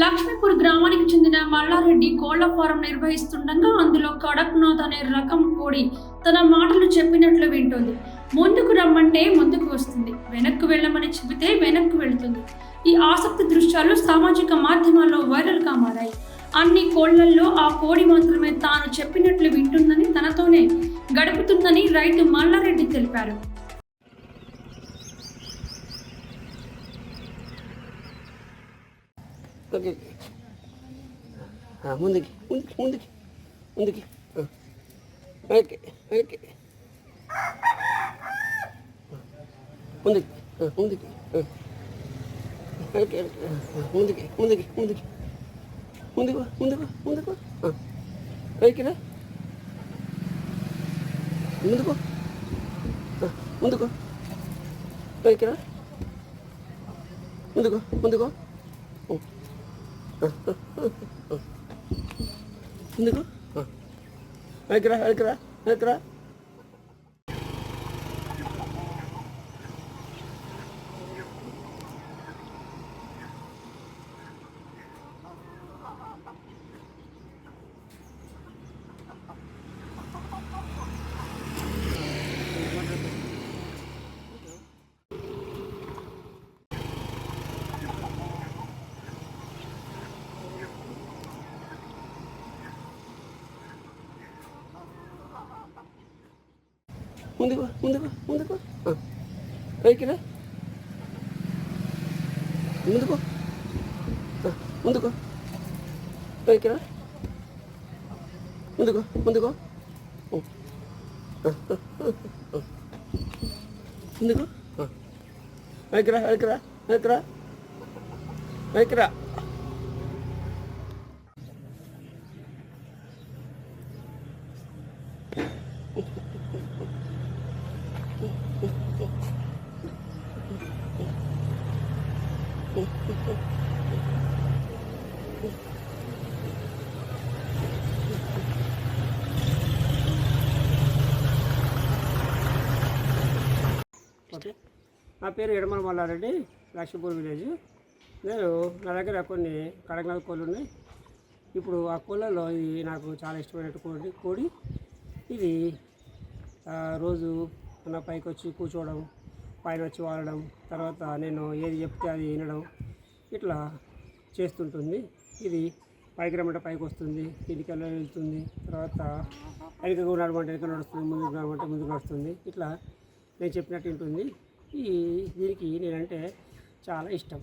లక్ష్మీపూర్ గ్రామానికి చెందిన మల్లారెడ్డి కోళ్ళ ఫారం నిర్వహిస్తుండగా అందులో కడక్నాథ్ అనే రకం కోడి తన మాటలు చెప్పినట్లు వింటుంది. ముందుకు రమ్మంటే ముందుకు వస్తుంది. వెనక్కు వెళ్ళమని చెబితే వెనక్కు వెళుతుంది. ఈ ఆసక్తి దృశ్యాలు సామాజిక మాధ్యమాల్లో వైరల్గా మారాయి. అన్ని కోళ్ళల్లో ఆ కోడి మాత్రమే తాను చెప్పినట్లు వింటుందని తనతోనే గడుపుతుందని రైతు మల్లారెడ్డి తెలిపారు. 여기. 아, 문득이, 문득이, 문득이, 문득이. 어. 이렇게, 이렇게. 문득이, 어, 문득이. 어, 어. 이렇게, 이렇게. 문득이, 문득이, 문득이. 문득이, 문득이, 문득이. 어. 이렇게래. 문득이. 어, 문득이. 이렇게래. 문득이, 문득이. 어. ఎందుకు? వెనకరా వెనకరా వెనకరా ముందుకు ముందుకు ముందుకు పైకి రా ముందుకు ముందుకు పైకి రా ముందుకు ముందుకు ముందుకు పైకి రా పైకి రా పైకి రా పైకి రా ఓకే. నా పేరు ఎడమల మల్లారెడ్డి లక్ష్మీపూర్ విలేజ్. నేను నా దగ్గర కొన్ని కడగనాథ కోళ్ళు ఉన్నాయి. ఇప్పుడు ఆ కోళ్ళలో ఇది నాకు చాలా ఇష్టమైన కోడి కోడి. ఇది రోజు నా పైకి వచ్చి కూర్చోవడం పైన వచ్చి వాలడం తర్వాత నేను ఏది చెప్తే అది వినడం ఇట్లా చేస్తుంటుంది. ఇది పైకి రమ్మంటే పైకి వస్తుంది ఇంటికి వెళ్తుంది తర్వాత వెనకకు నడమంటే వెనుక నడుస్తుంది ముందుకు నడమంటే ముందుకు నడుస్తుంది. ఇట్లా నేను చెప్పినట్టు ఉంటుంది. ఈ దీనికి నేనంటే చాలా ఇష్టం.